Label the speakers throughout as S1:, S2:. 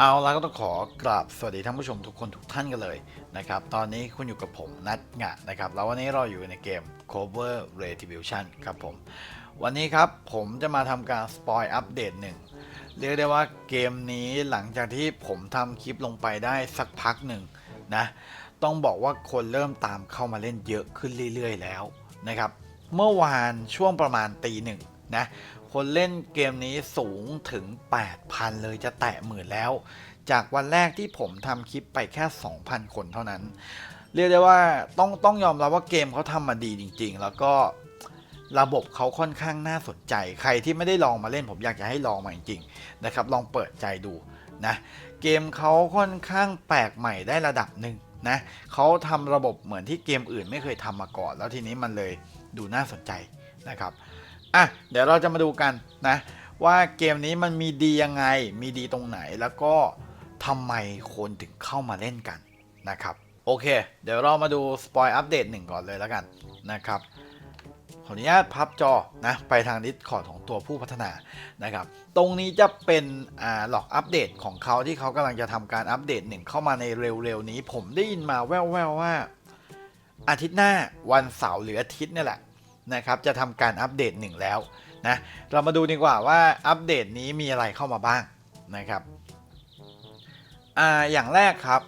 S1: เอาล้วก็ต้องขอกราบสวัสดีท่านผู้ชมทุกคนทุกท่านกันเลยนะครับ ตอนนี้คุณอยู่กับผมนัทงะนะครับ แล้ววันนี้เราอยู่ในเกม Cover Retribution ครับผม วันนี้ครับผมจะมาทำการสปอยอัปเดตหนึ่งเรียกได้ว่าเกมนี้หลังจากที่ผมทำคลิปลงไปได้สักพักหนึ่งนะ ต้องบอกว่าคนเริ่มตามเข้ามาเล่นเยอะขึ้นเรื่อยๆแล้วนะครับ เมื่อวานช่วงประมาณตีหนึ่งนะ คนเล่นเกมนี้สูงถึง 8,000 เลยจะแตะหมื่นแล้ว จากวันแรกที่ผมทำคลิปไปแค่ 2,000 คนเท่านั้น เรียกได้ว่าต้องต้องยอมรับว่าเกมเขาทำมาดีจริง ๆ แล้วก็ระบบเขาค่อนข้างน่าสนใจ ใครที่ไม่ได้ลองมาเล่นผมอยากจะให้ลองมาจริงๆนะครับ ลองเปิดใจดูนะ เกมเขาค่อนข้างแปลกใหม่ได้ระดับหนึ่งนะเขาทำระบบเหมือนที่เกมอื่นไม่เคยทำมาก่อน แล้วทีนี้มันเลยดูน่าสนใจนะครับ อะเดี๋ยวเราจะมาดูกันนะว่าเกมนี้มันมีดียังไง มีดีตรงไหนแล้วก็ทำไมคนถึงเข้ามาเล่นกันนะครับโอเค เดี๋ยวเรามาดูสปอยอัปเดตหนึ่งก่อนเลยแล้วกันนะครับขออนุญาตพับจอนะไปทางดิสคอร์ดของตัวผู้พัฒนานะครับ ตรงนี้จะเป็นอ่าหลอกอัปเดตของเขาที่เขากำลังจะทำการอัปเดตหนึ่งเข้ามาในเร็วๆนี้ ผมได้ยินมาแว่วๆว่า อาทิตย์หน้าวันเสาร์หรืออาทิตย์นี่แหละ นะครับจะทำการอัปเดตหนึ่งแล้วนะเรามาดูดีกว่าว่าอัปเดตนี้มีอะไรเข้ามาบ้างนะครับอ่าอย่างแรกครับ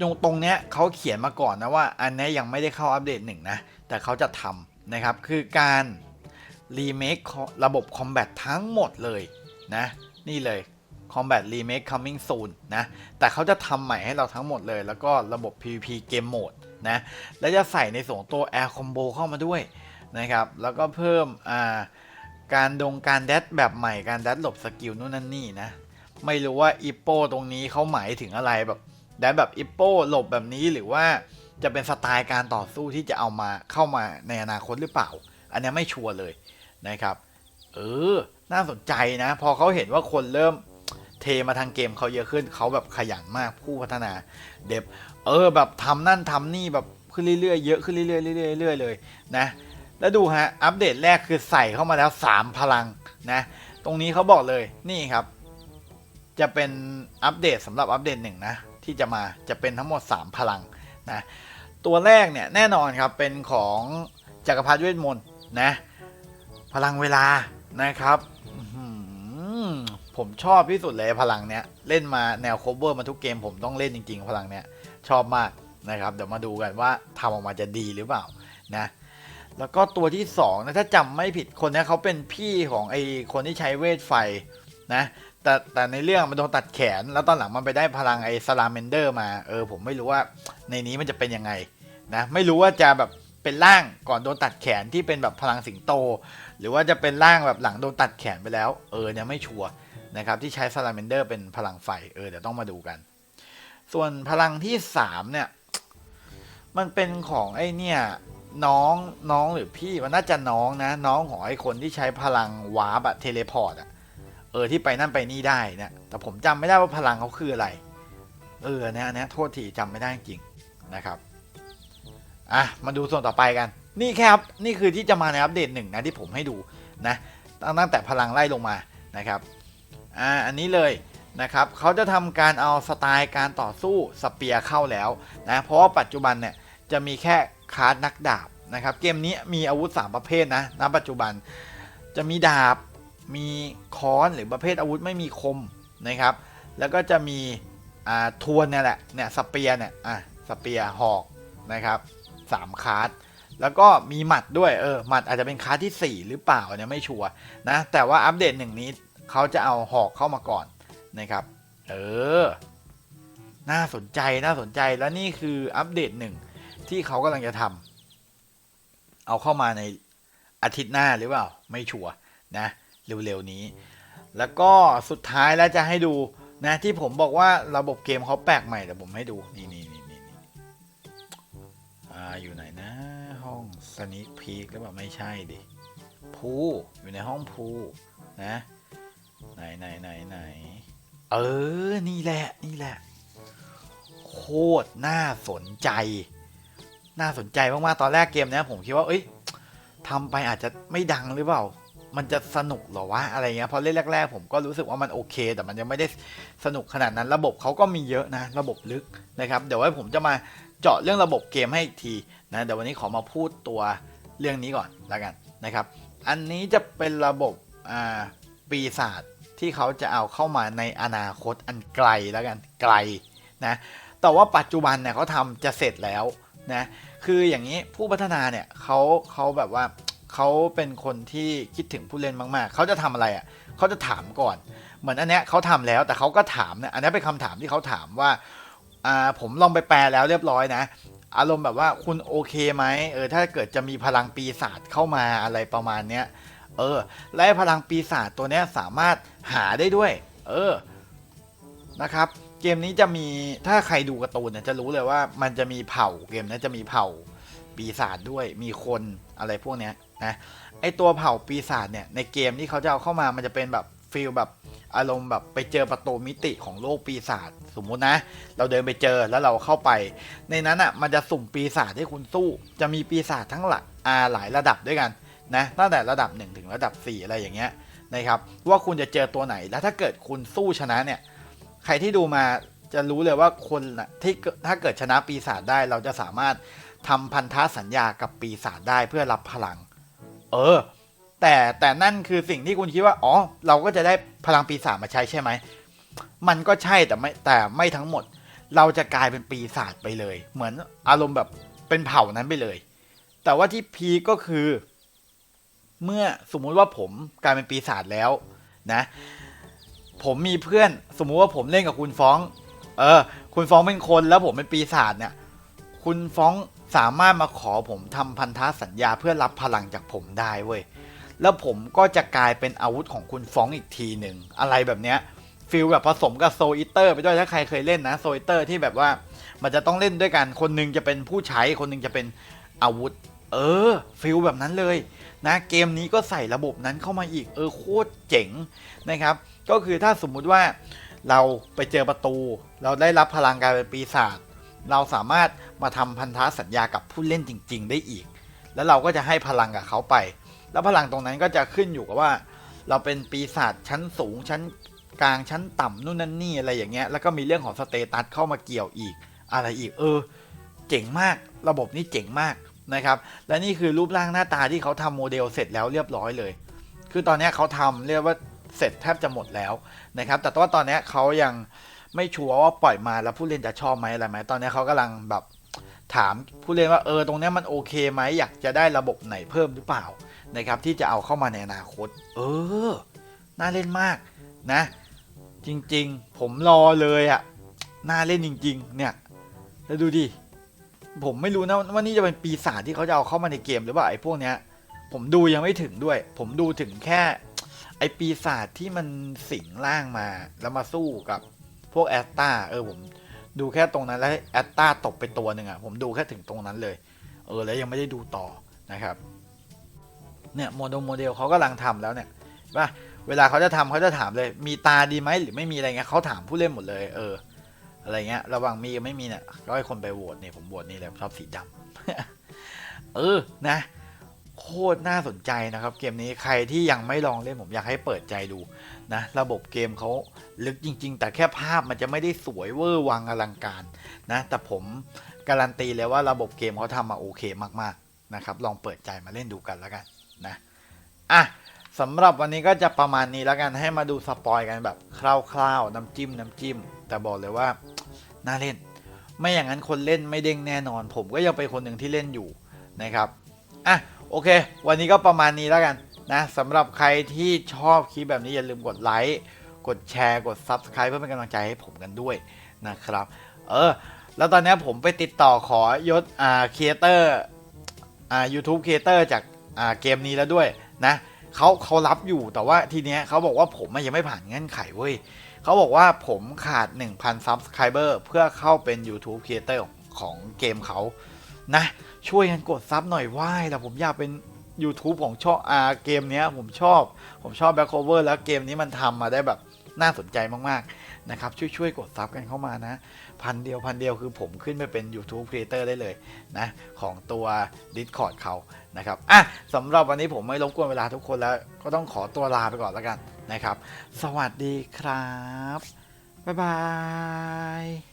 S1: ตรงตรงเนี้ยเขาเขียนมาก่อนนะว่าอันนี้ยังไม่ได้เข้าอัปเดตหนึ่งนะแต่เขาจะทำนะครับคือการรีเมคระบบคอมแบททั้งหมดเลยนะนี่เลย Combat Remake Coming Soon นะแต่เขาจะทำใหม่ให้เราทั้งหมดเลย แล้วก็ระบบ PVP Game Mode นะและจะใส่ในส่วนตัว Air Combo เข้ามาด้วย นะครับ แล้วก็เพิ่มาการดงการแดดแบบใหม่การแดดหลบสกิลนู่นนั่นนี่นะ ไม่รู้ว่าอีโปตรงนี้เขาหมายถึงอะไรแบบแดดแบบอีโปหลบแบบนี้หรือว่าจะเป็นสไตล์การต่อสู้ที่จะเอามาเข้ามาในอนาคตหรือเปล่า อันนี้ไม่ชัวร์เลยนะครับ เออ น่าสนใจนะ พอเขาเห็นว่าคนเริ่มเทมาทางเกมเขาเยอะขึ้นเขาแบบขยันมากผู้พัฒนา เดฟเออแบบทำนั่นทำนี่แบบขึ้นเรื่อยๆเยอะขึ้นเรื่อยๆเรื่อยๆเรื่อยๆเลยนะ แล้วดูฮะ อัปเดตแรกคือใส่เข้ามาแล้ว 3 พลังนะ ตรงนี้เขาบอกเลยนี่ครับ จะเป็นอัปเดตสำหรับอัปเดตหนึ่งนะ ที่จะมาจะเป็นทั้งหมด 3 พลังนะ ตัวแรกเนี่ยแน่นอนครับ เป็นของจักรพรรดิเวทมนต์นะ พลังเวลานะครับผมชอบที่สุดเลยพลังเนี้ยเล่นมาแนวโคเวอร์มาทุกเกมผมต้องเล่นจริง ๆ พลังเนี้ยชอบมากนะครับ เดี๋ยวมาดูกันว่าทำออกมาจะดีหรือเปล่านะ แล้วก็ตัวที่สองนะถ้าจำไม่ผิดคนนี้เขาเป็นพี่ของไอคนที่ใช้เวทไฟนะแต่แต่ในเรื่องมันโดนตัดแขน แล้วตอนหลังมันไปได้พลังไอซาลาเมนเดอร์มาเออผมไม่รู้ว่าในนี้มันจะเป็นยังไงนะไม่รู้ว่าจะแบบเป็นร่างก่อนโดนตัดแขนที่เป็นแบบพลังสิงโต หรือว่าจะเป็นร่างแบบหลังโดนตัดแขนไปแล้วเออเนี่ยไม่ชัวร์นะครับที่ใช้ซาลาเมนเดอร์เป็นพลังไฟเออเดี๋ยวต้องมาดูกัน ส่วนพลังที่สามเนี่ยมันเป็นของไอ้เนี่ย น้องน้องหรือพี่มันน่าจะน้องนะ น้องของไอ้คนที่ใช้พลังวาร์ปอะเทเลพอร์ตอะเออที่ไปนั่นไปนี่ได้เนี่ยแต่ผมจำไม่ได้ว่าพลังเขาคืออะไร เออเนี่ยอันเนี้ยโทษทีจำไม่ได้จริงนะครับอะมาดูส่วนต่อไปกัน นี่แค่ครับนี่คือที่จะมาในอัปเดตหนึ่งนะที่ผมให้ดูนะตั้งตั้งแต่พลังไล่ลงมานะครับอ่าอันนี้เลยนะครับเขาจะทำการเอาสไตล์การต่อสู้สเปียร์เข้าแล้วนะเพราะว่าปัจจุบันเนี่ย จะมีแค่คาร์ดนักดาบนะครับ เกมนี้มีอาวุธ 3 ประเภทนะณปัจจุบันจะมีดาบมีค้อนหรือประเภทอาวุธไม่มีคมนะครับ แล้วก็จะมีอ่าทวนเนี่ยแหละเนี่ยสเปียร์เนี่ยอะสเปียหอกนะครับสามคาร์ดแล้วก็มีหมัดด้วยเออหมัดอาจจะเป็นคลาสที่ 4 หรือเปล่าเนี่ยไม่ชัวร์นะ แต่ว่าอัปเดตหนึ่งนี้เขาจะเอาหอกเข้ามาก่อนนะครับ เออ น่าสนใจน่าสนใจแล้วนี่คืออัปเดตหนึ่ง ที่เขากำลังจะทำเอาเข้ามาในอาทิตย์หน้าหรือเปล่า ไม่ชัวร์นะ เร็วๆนี้ แล้วก็สุดท้ายแล้วจะให้ดูนะที่ผมบอกว่าระบบเกมเขาแปลกใหม่แต่ผมให้ดู นี่นี่นี่นี่นี่อ่าอยู่ไหนนะ ห้องสนิคพีกหรือเปล่าไม่ใช่ดิพูอยู่ในห้องพูนะ ไหนไหนไหนไหนเออ นี่แหละ นี่แหละ โคตรน่าสนใจ น่าสนใจมากๆ ตอนแรกเกมเนี้ยผมคิดว่า เอ้ยทำไปอาจจะไม่ดังหรือเปล่า มันจะสนุกหรอวะอะไรเงี้ย พอเล่นแรก ๆ ผมก็รู้สึกว่ามันโอเค แต่มันยังไม่ได้สนุกขนาดนั้น ระบบเขาก็มีเยอะนะ ระบบลึกนะครับ เดี๋ยวไว้ผมจะมาเจาะเรื่องระบบเกมให้อีกทีนะเดี๋ยววันนี้ขอมาพูดตัวเรื่องนี้ก่อนแล้วกันนะครับ อันนี้จะเป็นระบบอ่าปีศาจที่เขาจะเอาเข้ามาในอนาคตอันไกลแล้วกันไกลนะ แต่ว่าปัจจุบันเนี่ยเขาทำจะเสร็จแล้ว นะคืออย่างนี้ผู้พัฒนาเนี่ยเขาเขาแบบว่าเขาเป็นคนที่คิดถึงผู้เล่นมากๆ เขาจะทำอะไรอะเขาจะถามก่อน เหมือนอันเนี้ยเขาทำแล้วแต่เขาก็ถามเนี่ยอันนี้เป็นคำถามที่เขาถามว่าอ่าผมลองไปแปลแล้วเรียบร้อยนะ อารมณ์แบบว่าคุณโอเคไหมเออถ้าเกิดจะมีพลังปีศาจเข้ามาอะไรประมาณเนี้ยเออและพลังปีศาจตัวเนี้ยสามารถหาได้ด้วย เออนะครับ เกมนี้จะมีถ้าใครดูการ์ตูนเนี่ยจะรู้เลยว่ามันจะมีเผ่าเกมนี้จะมีเผ่าปีศาจด้วยมีคนอะไรพวกเนี้ยนะไอตัวเผ่าปีศาจเนี่ยในเกมที่เขาจะเอาเข้ามามันจะเป็นแบบฟีลแบบอารมณ์แบบไปเจอประตูมิติของโลกปีศาจสมมุตินะ เราเดินไปเจอแล้วเราเข้าไป ในนั้นอะมันจะสุ่มปีศาจให้คุณสู้ จะมีปีศาจทั้งหลักอาหลายระดับด้วยกันนะตั้งแต่ระดับ 1 ถึงระดับ 4 อะไรอย่างเงี้ยนะครับว่าคุณจะเจอตัวไหนแล้วถ้าเกิดคุณสู้ชนะเนี่ย ใครที่ดูมาจะรู้เลยว่าคนนะที่ถ้าเกิดชนะปีศาจได้ เราจะสามารถทำพันธสัญญากับปีศาจได้เพื่อรับพลัง เออ แต่แต่นั่นคือสิ่งที่คุณคิดว่า อ๋อ เราก็จะได้พลังปีศาจมาใช้ใช่ไหม มันก็ใช่แต่ไม่แต่ไม่ทั้งหมด เราจะกลายเป็นปีศาจไปเลย เหมือนอารมณ์แบบเป็นเผ่านั้นไปเลย แต่ว่าที่พีก็คือ เมื่อสมมุติว่าผมกลายเป็นปีศาจแล้วนะ ผมมีเพื่อน สมมุติว่าผมเล่นกับคุณฟ้อง เออ คุณฟ้องเป็นคนแล้วผมเป็นปีศาจเนี่ย คุณฟ้องสามารถมาขอผมทำพันธสัญญาเพื่อรับพลังจากผมได้เว้ย แล้วผมก็จะกลายเป็นอาวุธของคุณฟ้องอีกทีหนึ่งอะไรแบบเนี้ยฟิลแบบผสมกับโซอิเตอร์ไปด้วยถ้าใครเคยเล่นนะโซอิเตอร์ที่แบบว่ามันจะต้องเล่นด้วยกันคนหนึงจะเป็นผู้ใช้คนหนึงจะเป็นอาวุธ เออฟิลแบบนั้นเลยนะเกมนี้ก็ใส่ระบบนั้นเข้ามาอีกเออโคตรเจ๋งนะครับ ก็คือถ้าสมมุติว่าเราไปเจอประตู เราได้รับพลังกายเป็นปีศาจเราสามารถมาทำพันธสัญญากับผู้เล่นจริง ๆ ได้อีก แล้วเราก็จะให้พลังกับเขาไป แล้วพลังตรงนั้นก็จะขึ้นอยู่กับว่า เราเป็นปีศาจชั้นสูงชั้นกลางชั้นต่ำนู่นนั่นนี่อะไรอย่างเงี้ยแล้วก็มีเรื่องของสเตตัสเข้ามาเกี่ยวอีก อะไรอีกเออ เจ๋งมากระบบนี้เจ๋งมากนะครับ และนี่คือรูปร่างหน้าตาที่เขาทำโมเดลเสร็จแล้วเรียบร้อยเลย คือตอนนี้เขาทำเรียกว่า เสร็จแทบจะหมดแล้วนะครับ แต่ว่าตอนนี้เขายังไม่ชัวร์ว่าปล่อยมาแล้วผู้เล่นจะชอบไหมอะไรไหมตอนนี้เขากำลังแบบถามผู้เล่นว่าเออตรงนี้มันโอเคไหมอยากจะได้ระบบไหนเพิ่มหรือเปล่านะครับที่จะเอาเข้ามาในอนาคต เออ น่าเล่นมากนะ จริงๆ ผมรอเลยอะ่ะน่าเล่นจริง ๆ เนี่ยแล้วดูดิผมไม่รู้นะว่านี่จะเป็นปีศาจที่เขาจะเอาเข้ามาในเกมหรือเปล่าไอ้พวกเนี้ยผมดูยังไม่ถึงด้วย ผมดูถึงแค่ ไอปีศาจที่มันสิงร่างมา แล้วมาสู้กับพวกแอตตาเออผมดูแค่ตรงนั้นแล้วแอตตาตกไปตัวหนึ่งอะ่ะผมดูแค่ถึงตรงนั้นเลย เออแล้วยังไม่ได้ดูต่อนะครับ เนี่ยโมเดลโมเดลเขากำลังทำแล้วเนี่ยว่าเวลาเขาจะทำเขาจะถามเลย มีตาดีไหมหรือไม่มีอะไรเงี้ยเขาถามผู้เล่นหมดเลย เออ อะไรเงี้ย ระหว่างมีกับไม่มีเนี่ยก็ให้คนไปโหวตเนี่ยผมโหวตนี่เลยผมชอบสีดำเออนะ โคตรน่าสนใจนะครับ เกมนี้ใครที่ยังไม่ลองเล่นผมอยากให้เปิดใจดูนะระบบเกมเขาลึกจริง ๆ แต่แค่ภาพมันจะไม่ได้สวยเวอร์วังอลังการนะแต่ผมการันตีเลยว่าระบบเกมเขาทำมาโอเคมากๆนะครับลองเปิดใจมาเล่นดูกันแล้วกันนะอะสำหรับวันนี้ก็จะประมาณนี้แล้วกันให้มาดูสปอยกันแบบคร่าวๆน้ำจิ้มน้ำจิ้ม แต่บอกเลยว่าน่าเล่น ไม่อย่างนั้นคนเล่นไม่เด้งแน่นอน ผมก็ยังเป็นคนหนึ่งที่เล่นอยู่นะครับอะ โอเค วันนี้ก็ประมาณนี้แล้วกันนะสำหรับใครที่ชอบคลิปแบบนี้อย่าลืมกดไลค์ กดแชร์ กด Subscribe เพื่อเป็นกำลังใจให้ผมกันด้วยนะครับ เออ แล้วตอนนี้ผมไปติดต่อขอยศอ่าครีเอเตอร์อ่า YouTube ครีเอเตอร์จากอ่าเกมนี้แล้วด้วยนะเขาเขารับอยู่แต่ว่าทีเนี้ยเขาบอกว่าผมยังไม่ผ่านเงื่อนไขเว้ยเขาบอกว่าผมขาด 1,000 Subscriber เพื่อเข้าเป็น YouTube Creator ของเกมเขา นะ ช่วยกันกดซับหน่อยว่ายแต่ผมอยากเป็น YouTube ของชอบอาเกมเนี้ยผมชอบ ผมชอบ Back Cover แล้วเกมนี้มันทำมาได้แบบน่าสนใจมากๆนะครับช่วยช่วยๆ กดซับกันเข้ามานะ พันเดียวพันเดียวคือผมขึ้นไปเป็น YouTube Creator ได้เลยนะ ของตัว Discord เขานะครับอะสำหรับวันนี้ผมไม่รบกวนเวลาทุกคนแล้ว ก็ต้องขอตัวลาไปก่อนแล้วกันนะครับ สวัสดีครับ บ๊ายบาย